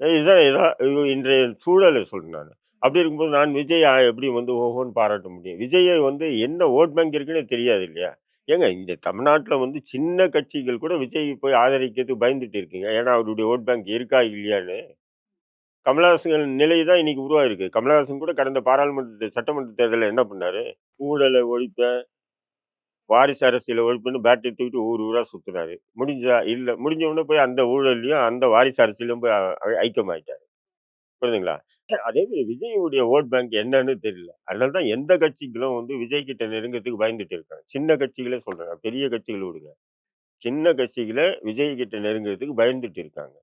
இதான் இதான் இது இன்றைய சூழலை சொல்றேன் நானு. அப்படி இருக்கும்போது நான் விஜய் எப்படி வந்து ஓஹோன்னு பாராட்ட முடியும்? விஜயை வந்து என்ன ஓட் பேங்க் இருக்குன்னே தெரியாது இல்லையா? ஏங்க இந்த தமிழ்நாட்டுல வந்து சின்ன கட்சிகள் கூட விஜய் போய் ஆதரிக்கிறதுக்கு பயந்துட்டு இருக்குங்க. ஏன்னா அவருடைய ஓட் பேங்க் இருக்கா இல்லையான்னு. கமலஹாசன் நிலை தான் இன்னைக்கு உருவாயிருக்கு. கமலஹாசன் கூட கடந்த பாராளுமன்ற சட்டமன்ற தேர்தல்ல என்ன பண்ணாரு? ஊழலை ஒழிப்பேன், வாரிசு அரசியல் ஒழிப்புன்னு பேட்டரி தூக்கிட்டு ஊர் ஊராக சுற்றுறாரு முடிஞ்சா? இல்லை முடிஞ்ச உடனே போய் அந்த ஊழல்லையும் அந்த வாரிசு அரசியலும் போய் ஐக்கியமாயிட்டாரு. புரியுதுங்களா? அதே மாதிரி விஜயுடைய ஓட் பேங்க் என்னன்னு தெரியல. அதனால தான் எந்த கட்சிகளும் வந்து விஜய் கிட்ட நெருங்கிறதுக்கு பயந்துட்டு இருக்காங்க. சின்ன கட்சிகளே சொல்றாங்க பெரிய கட்சிகள் விடுங்க. சின்ன கட்சிகளை விஜய் கிட்ட நெருங்குறதுக்கு பயந்துட்டு இருக்காங்க.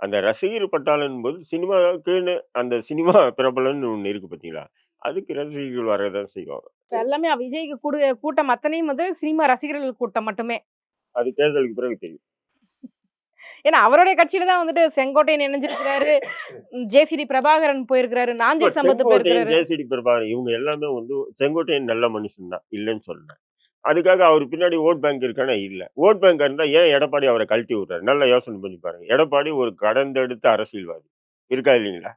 அந்த ரசிகர் பட்டாளன் போது சினிமாவுக்குன்னு அந்த சினிமா பிரபலம்னு ஒன்று இருக்கு பார்த்தீங்களா? அதுக்கு ரசிகர்கள் வரதான் செய்வாங்க. எல்லாமே விஜய்க்கு கூடு கூட்டம் அத்தனையும் வந்து சினிமா ரசிகர்கள் கூட்டம் மட்டுமே. அது தேர்தலுக்கு பிறகு தெரியும். ஏன்னா அவருடைய கட்சியில தான் வந்துட்டு செங்கோட்டையன் இணைஞ்சிருக்கிறாரு. ஜேசிடி பிரபாகரன் போயிருக்கிறாரு. நாஞ்சில் சம்பத் போயிருக்கிறாரு. ஜேசிடி பிரபாகரன் இவங்க எல்லாமே வந்து செங்கோட்டையன் நல்ல மனுஷன் தான். இல்லன்னு சொல்லல. அதுக்காக அவரு பின்னாடி ஓட் பேங்க் இருக்கான்னா இல்ல. ஓட் பேங்கா இருந்தா ஏன் எடப்பாடி அவர கழட்டி விடுறாரு? நல்லா யோசனை பண்ணி பாருங்க. எடப்பாடி ஒரு கடந்தெடுத்த அரசியல்வாதி. இருக்கா இல்லீங்களா?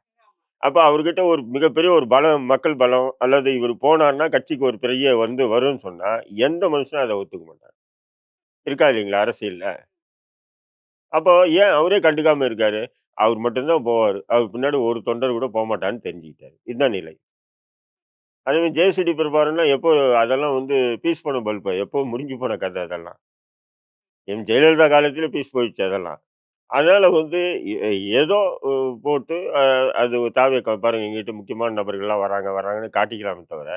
அப்போ அவர்கிட்ட ஒரு மிகப்பெரிய ஒரு பலம், மக்கள் பலம் அல்லது இவர் போனார்னா கட்சிக்கு ஒரு பெரிய வந்து வரும்னு சொன்னால் எந்த மனுஷனும் அதை ஒத்துக்க மாட்டார் இருக்கா இல்லைங்களா அரசியலில் அப்போ ஏன் அவரே கண்டுக்காமல் இருக்காரு? அவர் மட்டும்தான் போவார் அவர் பின்னாடி ஒரு தொண்டர் கூட போக மாட்டான்னு தெரிஞ்சுக்கிட்டாரு. இதுதான் நிலை. அதேமாதிரி மாரி ஜேசிடி எப்போ அதெல்லாம் வந்து பீஸ் போன பல்பு. எப்போ முடிஞ்சு போன கதை அதெல்லாம். என் ஜெயலலிதா காலத்திலே பீஸ் போயிடுச்சு அதெல்லாம். அதனால வந்து எ ஏதோ போட்டு அது தாவேக்கா பாருங்க எங்ககிட்ட முக்கியமான நபர்கள்லாம் வராங்க, வராங்கன்னு காட்டிக்கலாமே தவிர,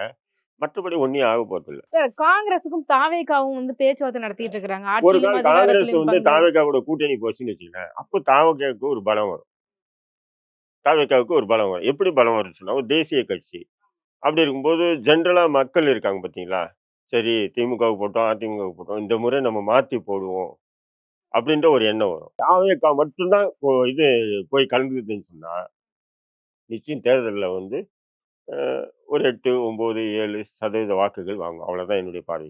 மற்றபடி ஒண்ணும் ஆக போறதில்ல. சார் காங்கிரஸுக்கும் தாவேகாவும் வந்து பேச்சுவார்த்தை நடத்திட்டு இருக்காங்க. ஒரு ஆட்சியிலும் காங்கிரஸ் அதிகாரத்திலும் வந்து பங்கு. தாவேகா கூட கூட்டணி போச்சுன்னு வச்சுக்கங்களேன். அப்போ தாவேகாவுக்கு ஒரு பலம் வரும். தாவேகாவுக்கு ஒரு பலம் வரும். எப்படி பலம் வரும்ன்னு சொன்னா, ஒரு தேசிய கட்சி. அப்படி இருக்கும்போது ஜென்ரலா மக்கள் இருக்காங்க பார்த்தீங்களா? சரி திமுகவுக்கு போட்டோம், அதிமுகவுக்கு போட்டோம். இந்த முறை நம்ம மாத்தி போடுவோம். அப்படின்ற ஒரு எண்ணம் வரும். தாவேக்கா மட்டும் தான் இது போய் கலந்துக்குதுன்னு சொன்னால் நிச்சயம் தேர்தலில் வந்து ஒரு 8, 9, 7% வாக்குகள் வாங்கும். அவ்வளோதான் என்னுடைய பார்வை.